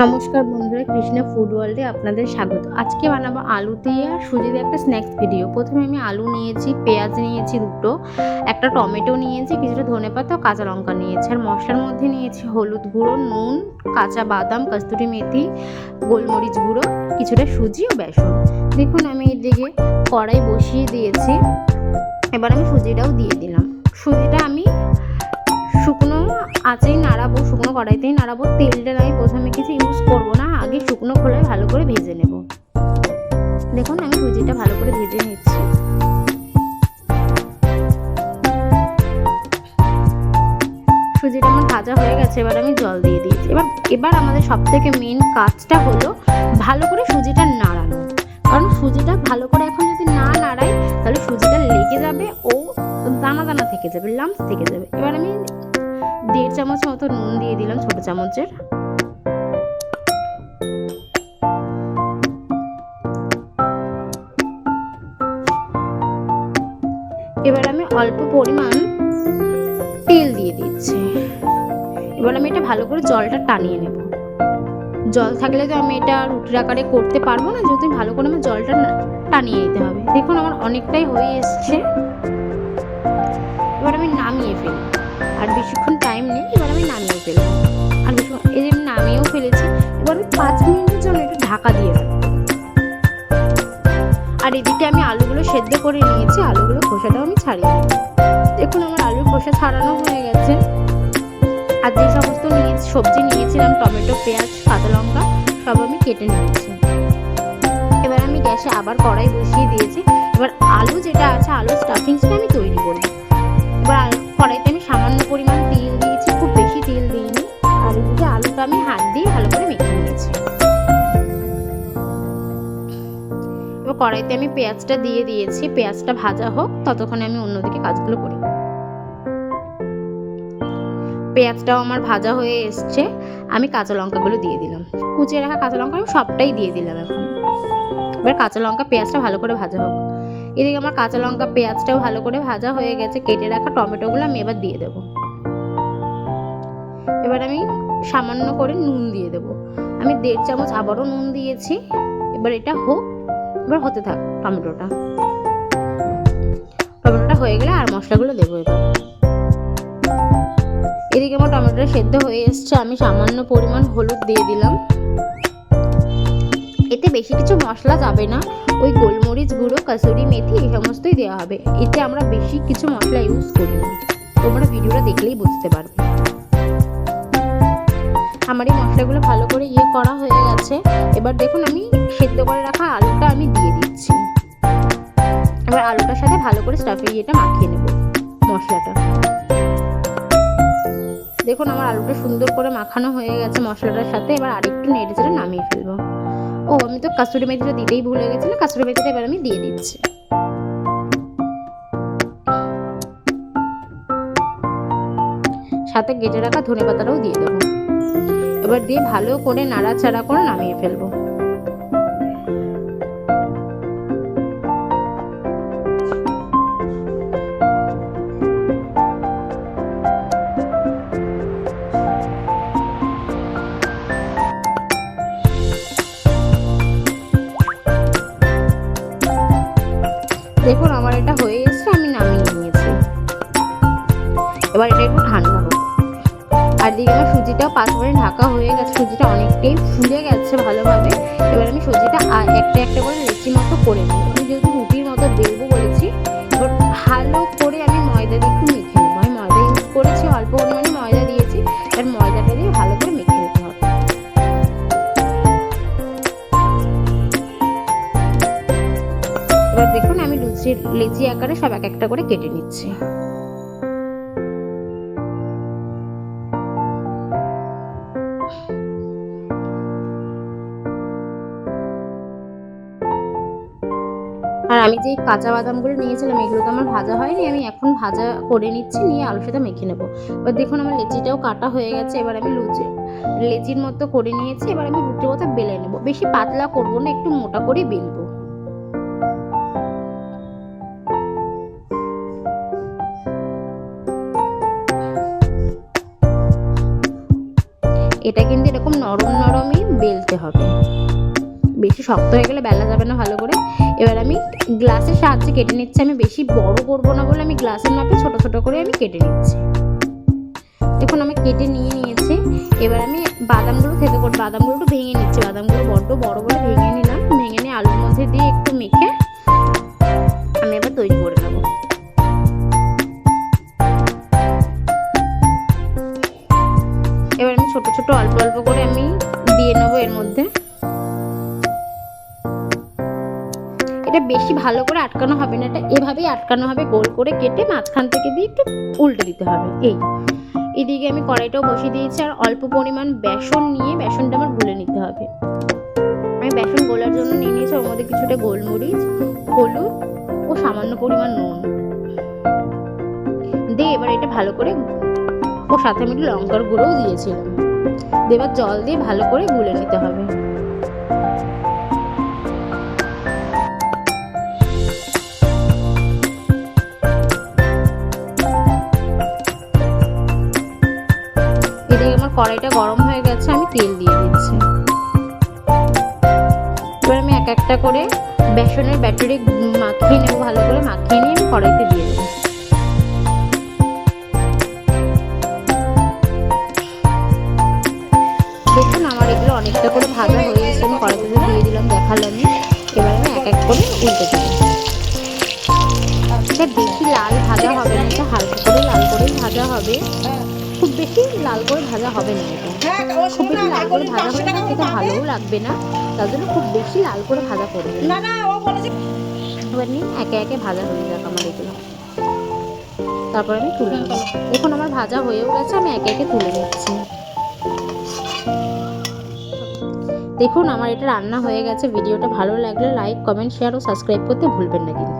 নমস্কার বন্ধুরা, কৃষ্ণা ফুড ওয়ার্ল্ডে আপনাদের স্বাগত। আজকে বানাবো আলু দিয়ে আর সুজি দিয়ে একটা স্ন্যাক্স ভিডিও প্রথমে আমি আলু নিয়েছি, পেঁয়াজ নিয়েছি দুটো, একটা টমেটো নিয়েছি, কিছুটা ধনেপাতা ও কাঁচা লঙ্কা নিয়েছি, আর মশলার মধ্যে নিয়েছি হলুদ গুঁড়ো, নুন, কাঁচা বাদাম, কস্তুরি মেথি, গোলমরিচ গুঁড়ো, কিছুটা সুজি ও বেসন। দেখুন আমি এদিকে কড়াই বসিয়ে দিয়েছি, এবার আমি সুজিটাও দিয়ে দিলাম। সুজিটা আমি শুকনো আঁচেই নাড়াবো, শুকনো কড়াইতেই নাড়াবো, তেলটা আমি প্রথমে কিছু ইউজ করব না, আগে শুকনো খোলায় ভালো করে ভেজে নেব। দেখুন, আমি সুজিটা ভালো করে ভেজে নিচ্ছি। সুজিটা আমার ভাজা হয়ে গেছে, এবার আমি জল দিয়ে দিয়েছি। এবার এবার আমাদের সব থেকে মেন কাজটা হলো ভালো করে সুজিটা নাড়ানো। কারণ সুজিটা ভালো করে এখন যদি না নাড়াই, তাহলে সুজিটা লেগে যাবে ও দানা দানা থেকে যাবে লাম্পস থেকে যাবে। এবার আমি দেড় চামচ মতো নুন দিয়ে দিলাম ছোট চামচের। এবার আমি অল্প পরিমাণ তেল দিয়ে দিচ্ছি। এবার আমি এটা ভালো করে জলটা টানিয়ে নেব। জল থাকলে তো আমি এটা রুটির আকারে করতে পারব না যদি ভালো করে আমার জলটা টানিয়ে নিতে হবে। দেখুন আমার অনেকটাই হয়ে এসছে। এবার আমি নামিয়ে ফেলি আর বেশিক্ষণ টাইম নেই, এবার আমি নামিয়ে ফেলব আর বেশিক্ষণ এই যে আমি নামিয়েও ফেলেছি, এবার আমি পাঁচ মিনিটের জন্য একটু ঢাকা দিয়ে রাখব আর এদিকে আমি আলুগুলো সেদ্ধ করে নিয়েছি, আলুগুলো খোসাটাও আমি ছাড়িয়ে দেখুন, আমার আলুর খোসা ছাড়ানো হয়ে গেছে। আর যে সমস্ত নিয়েছি সবজি নিয়েছিলাম, টমেটো, পেঁয়াজ, কাঁচা লঙ্কা, সব আমি কেটে নিয়েছি। এবার আমি গ্যাসে আবার কড়াই বসিয়ে দিয়েছি। এবার আলু যেটা আছে, আলুর স্টাফিংসটা আমি তৈরি করব এবার আলু- কড়াইতে আমি সামান্য পরিমাণ তেল দিয়েছি, খুব বেশি তেল দিইনি। আর এদিকে আলুটা আমি হাত দিয়ে ভালো করে মেখে নিয়েছি। এবার কড়াইতে আমি পেঁয়াজটা দিয়ে দিয়েছি, পেঁয়াজটা ভাজা হোক, ততক্ষণে আমি অন্যদিকে কাজগুলো করি। পেঁয়াজটাও আমার ভাজা হয়ে এসছে, আমি কাঁচা লঙ্কাগুলো দিয়ে দিলাম। কুচিয়ে রাখা কাঁচা লঙ্কা আমি সবটাই দিয়ে দিলাম এখন। এবার কাঁচা লঙ্কা, পেঁয়াজটা ভালো করে ভাজা হোক। এদিকে আমার কাঁচা লঙ্কা পেঁয়াজটাও ভালো করে ভাজা হয়ে গেছে, কেটে রাখা টমেটোগুলো আমি এবার দিয়ে দেবো। এবার আমি সামান্য করে নুন দিয়ে দেবো। আমি দেড় চামচ আবারও নুন দিয়েছি, এবার এটা হোক, এবার হতে থাক টমেটোটা। টমেটোটা হয়ে গেলে আর মশলাগুলো দেবো এবার। এদিকে আমার টমেটোটা সেদ্ধ হয়ে এসছে, আমি সামান্য পরিমাণ হলুদ দিয়ে দিলাম। এতে বেশি কিছু মশলা যাবে না ওই গোলমরিচ গুঁড়ো, কাসুরি মেথি, এই সমস্তই দেওয়া হবে। এতে আমরা বেশি কিছু মশলা ইউজ করি না তোমরা ভিডিওটা দেখলেই বুঝতে পারবে। আমার এই মশলাগুলো ভালো করে ইয়ে করা হয়ে গেছে। এবার দেখুন আমি সেদ্ধ করে রাখা আলুটা আমি দিয়ে দিচ্ছি। এবার আলুটার সাথে ভালো করে স্টাফিং ইয়েটা মাখিয়ে নেব মশলাটা। দেখুন আমার আলুটা সুন্দর করে মাখানো হয়ে গেছে মশলাটার সাথে। এবার আরেকটু নেড়ে চেড়ে নামিয়ে ফেলব। ও, আমি তো কাস্তুরি মেথিটা দিতেই ভুলে গেছিলাম কাস্তুরি মেথিটা এবার আমি দিয়ে দিচ্ছি। সাথে গেটে রাখা ধনে পাতাটাও দিয়ে দেবো। এবার দিয়ে ভালো করে নাড়াচাড়া করে নামিয়ে ফেলব। দেখুন আমার এটা হয়ে এসছে, আমি নামিয়ে নিয়েছি। এবার এটা একটু ঠান্ডা হোক। আর দিকে আমার সুজিটাও পাঁচ মিনিট ঢাকা হয়ে গেছে, সুজিটা অনেকটাই ফুলে গেছে ভালোভাবে। এবার আমি সুজিটা একটা একটা করে রেচি মতো করে নেব। লুচি লেচি আকারে সব এক একটা করে কেটে নিচ্ছি। আর আমি যে কাঁচা বাদামগুলো নিয়েছিলাম, এগুলো তো আমার ভাজা হয়নি, আমি এখন ভাজা করে নিচ্ছি, নিয়ে আলুর সাথে মেখে নেব। এবার দেখুন আমার লেচিটাও কাটা হয়ে গেছে, এবার আমি লুচি লেচির মতো করে নিয়েছি, এবার আমি রুটির মতো বেলে নেব। বেশি পাতলা করব না, একটু মোটা করে বেলবো। এটা কিন্তু এরকম নরম নরমই বেলতে হবে। বেশি শক্ত হয়ে গেলে বেলা যাবে না ভালো করে। এবার আমি গ্লাসের সাহায্যে কেটে নিচ্ছি। আমি বেশি বড় করব না বলে আমি গ্লাসের মাপে ছোট ছোট করে আমি কেটে নিচ্ছি। দেখুন, আমি কেটে নিয়ে নিয়েছি। এবার আমি বাদামগুলো থেকে করে বাদামগুলো একটু ভেঙে নিচ্ছি। বাদামগুলো বড্ড বড় বড় ভেঙে নিলাম। ভেঙে নিয়ে আলুর মধ্যে দিয়ে একটু মেখে এটা বেশি ভালো করে আটকানো হবে না। এটা এভাবেই আটকানো হবে, গোল করে কেটে মাঝখান থেকে দিয়ে একটু উল্টে দিতে হবে। এই। এদিকে আমি কড়াইটাও বসিয়ে দিয়েছি আর অল্প পরিমাণ বেসন নিয়ে বেসনটা আমার গুলে নিতে হবে। আমি বেসন গোলার জন্য নিয়ে নিয়েছি, ওর মধ্যে কিছুটা গোলমরিচ, হলুদ ও সামান্য পরিমাণ নুন। দিয়ে এবার এটা ভালো করে ও সাথে আমি লঙ্কার গুঁড়োও দিয়েছিলাম। দিয়ে এবার জল দিয়ে ভালো করে গুলে নিতে হবে। আমার কড়াইটা গরম হয়ে গেছে, আমি তেল দিয়ে দিচ্ছি। এবার আমি এক একটা করে বেসনের ব্যাটারি মাখিয়ে নেব, ভালো করে মাখিয়ে নিয়ে আমি কড়াইতে দিয়ে দেবো। দেখুন, আমার এগুলো অনেকটা করে ভাজা হয়ে গেছে, আমি কড়াইতে দিয়ে দিলাম দেখালামই এবার আমি এক এক করে উল্টে দেবো। এটা বেশি লাল ভাজা হবে না হালকা করে লাল করেই ভাজা হবে। বেশি লাল করে ভাজা হবে না এটা। খুব বেশি লাল করে ভাজা হলে না খেতে ভালোও লাগবে না তার জন্য খুব বেশি লাল করে ভাজা করবে না না না ও বলেছে এবার নিয়ে একে একে ভাজা হয়ে যাক আমার এগুলো। তারপর আমি তুলে নেব। এখন আমার ভাজা হয়েও গেছে আমি একে একে তুলে নিচ্ছি। দেখুন আমার এটা রান্না হয়ে গেছে ভিডিওটা ভালো লাগলে লাইক কমেন্ট শেয়ার ও সাবস্ক্রাইব করতে ভুলবেন না কিন্তু।